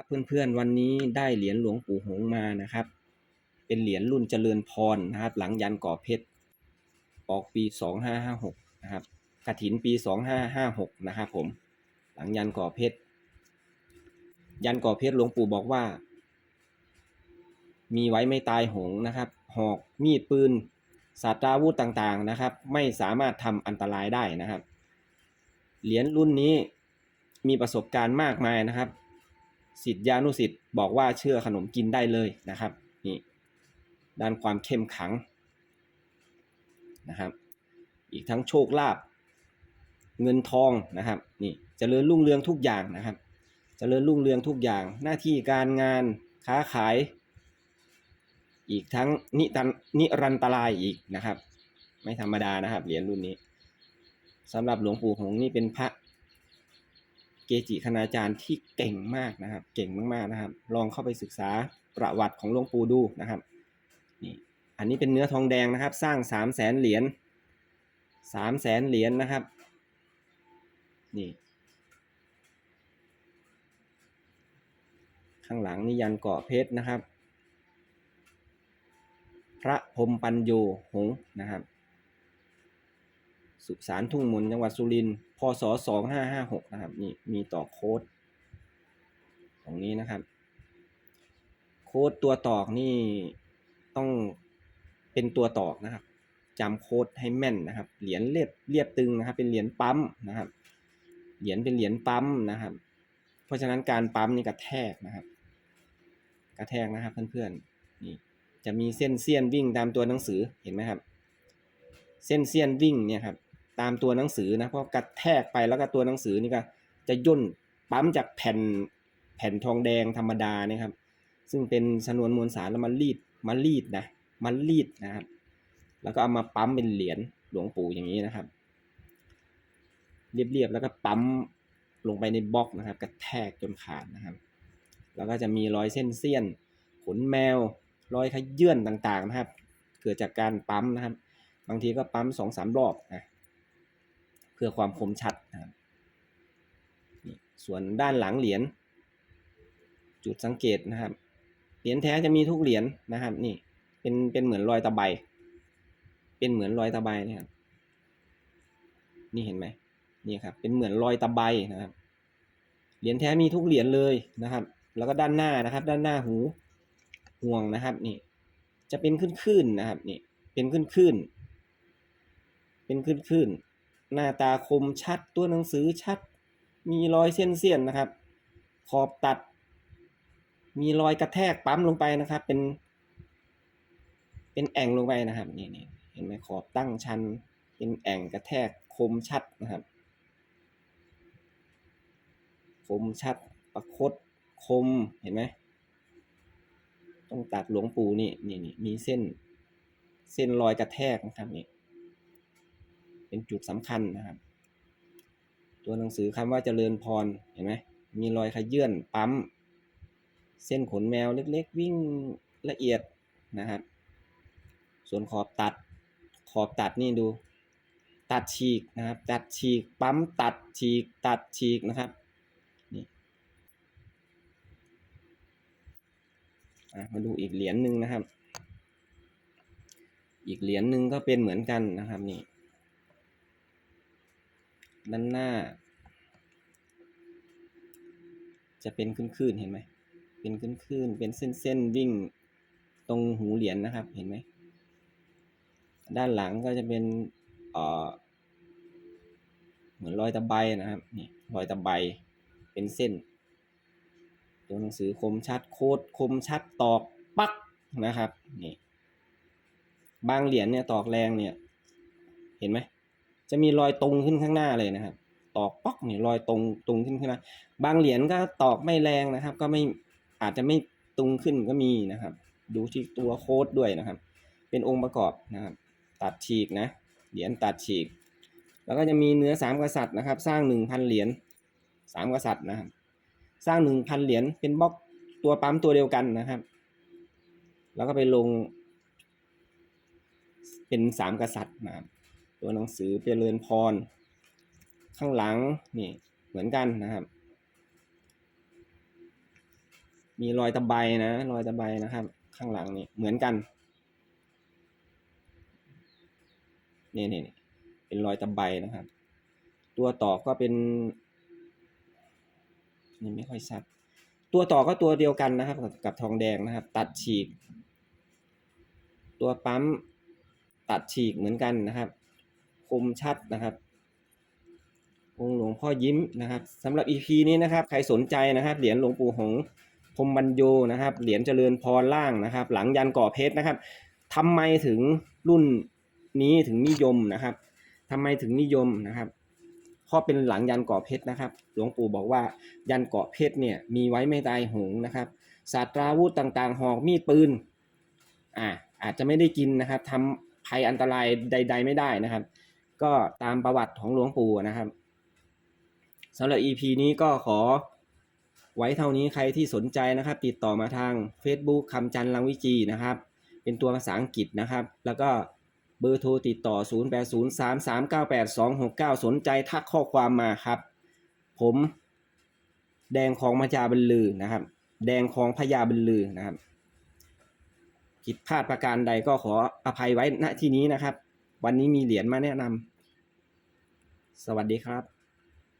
ครับเพื่อนๆวันนี้ได้เหรียญหลวงปู่หงมานะครับ เป็นเหรียญรุ่นเจริญพรนะครับ หลังยันก่อเพชรออกปีสองห้าห้าหกนะครับกระถินปีสองห้าห้าหกนะครับผม หลังยันก่อเพชรยันก่อเพชรหลวงปู่บอกว่า มีไว้ไม่ตายหงนะครับ หอกมีดปืนศาตราวุธต่างๆนะครับ ไม่สามารถทำอันตรายได้นะครับ เหรียญรุ่นนี้มีประสบการณ์มากมายนะครับ สิทธิานุสิทธิ์บอกว่าเชื่อขนมกินได้เลยนะครับนี่ด้านความเข้มขังนะครับ อีกทั้งโชคลาภเงินทองนะครับนี่เจริญรุ่งเรืองทุกอย่างนะครับเจริญรุ่งเรืองทุกอย่าง หน้าที่การงานค้าขาย อีกทั้งนิตันนิรันตรายอีกนะครับ ไม่ธรรมดานะครับเหรียญรุ่นนี้สำหรับหลวงปู่หงนี่เป็นพระ เกจิคณาจารย์ที่เก่งมากนะครับ เก่งมากๆนะครับ ลองเข้าไปศึกษาประวัติของหลวงปู่ดูนะครับนี่อันนี้เป็นเนื้อทองแดงนะครับ สร้างสามแสนเหรียญสามแสนเหรียญนะครับนี่ข้างหลังนี่ยันเกาะเพชรนะครับ พระพรมปัญโยหงส์นะครับ สุสานทุ่งมนจังหวัดสุรินทร์พศ2556 นะครับนี่มีต่อโค้ดตรงนี้นะครับ โค้ดตัวตอกนี่ต้องเป็นตัวตอกนะครับจำโค้ดให้แม่นนะครับ เหรียญเรียบเรียบตึงนะครับ เป็นเหรียญปั๊มนะครับ เหรียญเป็นเหรียญปั๊มนะครับ เพราะฉะนั้นการปั๊มนี่กระแทกนะครับ กระแทกนะครับเพื่อนๆนี่จะมีเส้นเสี้ยนวิ่งตามตัวหนังสือเห็นไหมครับ เส้นเสี้ยนวิ่งเนี่ยครับ ตามตัวหนังสือนะเพราะกระแทกไปแล้วก็ตัวหนังสือนี่ก็จะย่นปั๊มจากแผ่นแผ่นทองแดงธรรมดาเนี่ยครับ ซึ่งเป็นชนวนมวลสารแล้วมารีดมารีดนะมารีดนะครับ แล้วก็เอามาปั๊มเป็นเหรียญหลวงปู่อย่างนี้นะครับ เรียบๆแล้วก็ปั๊มลงไปในบล็อกนะครับ กระแทกจนขาดนะครับ แล้วก็จะมีรอยเส้นเสี้ยน ขนแมว รอยขยื่นต่างๆนะครับ เกิดจากการปั๊มนะครับ บางทีก็ปั๊มสองสามรอบนะ พื่อความคมชัดนะครับส่วนด้านหลังเหรียญจุดสังเกตนะครับ เหรียญแท้จะมีทุกเหรียญนะครับ นี่เป็นเป็นเหมือนรอยตะไบเป็นเหมือนรอยตะไบนี่ครับนี่เห็นไหมนี่ครับ เป็นเหมือนรอยตะไบนะครับเหรียญแท้มีทุกเหรียญเลยนะครับ แล้วก็ด้านหน้านะครับ ด้านหน้าหูห่วงนะครับ นี่ จะเป็นขึ้นๆนนะครับ นี่เป็นขึ้นๆเป็นขึ้นๆ หน้าตาคมชัดตัวหนังสือชัด มีรอยเส้นเสี้ยนนะครับ ขอบตัด มีรอยกระแทกปั๊มลงไปนะครับ เป็น เป็นแอ่งลงไปนะครับนี่นี่เห็นไหมขอบตั้งชัน เป็นแอ่งกระแทกคมชัดนะครับ คมชัดประคดคมเห็นไหมต้องตัดหลวงปู่นี่นี่นี่มีเส้น เส้นรอยกระแทกนะครับนี่ เป็นจุดสำคัญนะครับ ตัวหนังสือคำว่าเจริญพรเห็นไหมมีรอยขยื่นปั๊ม เส้นขนแมวเล็กๆ วิ่งละเอียดนะครับ ส่วนขอบตัดขอบตัดนี่ดู ตัดฉีกนะครับ ตัดฉีกปั๊มตัดฉีกตัดฉีกนะครับนี่มาดูอีกเหรียญหนึ่งนะครับ อีกเหรียญหนึ่งก็เป็นเหมือนกันนะครับนี่ ด้านหน้า จะเป็นขึ้นๆเห็นไหมเป็นขึ้นๆเป็นเส้นๆวิ่งตรงหูเหรียญนะครับ เห็นไหมด้านหลังก็จะเป็นเออเหมือนรอยตะไบนะครับนี่รอยตะไบเป็นเส้น ตัวหนังสือคมชัดโคดคมชัดตอกปักนะครับนี่บางเหรียญเนี่ยตอกแรงเนี่ย เห็นไหม จะมีรอยตรงขึ้นข้างหน้าเลยนะครับ ตอกป๊อกนี่รอยตรงตรงขึ้นข้างหน้าบางเหรียญก็ตอกไม่แรงนะครับ ก็ไม่อาจจะไม่ตรงขึ้นก็มีนะครับ ดูที่ตัวโค้ดด้วยนะครับ เป็นองค์ประกอบนะครับ ตัดฉีกนะเหรียญตัดฉีก แล้วก็จะมีเนื้อสามกษัตริย์นะครับ สร้างหนึ่งพันเหรียญสามกษัตริย์นะครับ สร้างหนึ่งพันเหรียญเป็นบล็อกตัวปั๊มตัวเดียวกันนะครับ แล้วก็ไปลง เป็นสามกษัตริย์นะครับ ตัวหนังสือเจริญพร ข้างหลังนี่เหมือนกันนะครับ มีรอยตะไบนะรอยตะไบนะครับ ข้างหลังนี่เหมือนกันนี่นี่เป็นรอยตะไบนะครับ ตัวต่อก็เป็นนี่ไม่ค่อยชัดตัวต่อก็ตัวเดียวกันนะครับ กับทองแดงนะครับ ตัดฉีก ตัวปั๊มตัดฉีกเหมือนกันนะครับ คมชัดนะครับองค์หลวงพ่อยิ้มนะครับสำหรับ EP นี้นะครับ ใครสนใจนะครับ เหรียญหลวงปู่หงพรมบรรโยนะครับ เหรียญเจริญพรล่างนะครับ หลังยันก่อเพชรนะครับทำไมถึงรุ่นนี้ถึงนิยมนะครับทำไมถึงนิยมนะครับเพราะเป็นหลังยันเกาะเพชรนะครับ หลวงปู่บอกว่ายันเกาะเพชรเนี่ยมีไว้ไม่ตายหงนะครับศาสตราวุธต่างๆ หอกมีดปืนอ่าอาจจะไม่ได้กินนะครับทำภัยอันตรายใด ๆ ไม่ได้นะครับ ก็ตามประวัติของหลวงปู่นะครับสำหรับ EP นี้ก็ขอไว้เท่านี้ใครที่สนใจนะครับ ติดต่อมาทาง Facebook คำจันลังวิจีนะครับ เป็นตัวภาษาอังกฤษนะครับ แล้วก็เบอร์โทรติดต่อ 0803398269 สนใจทักข้อความมาครับ ผม แดงของพญาบรรลือนะครับ แดงของพญาบรรลือนะครับผิดพลาดประการใดก็ขออภัยไว้ณที่นี้นะครับ วันนี้มีเหรียญมาแนะนำ สวัสดีครับ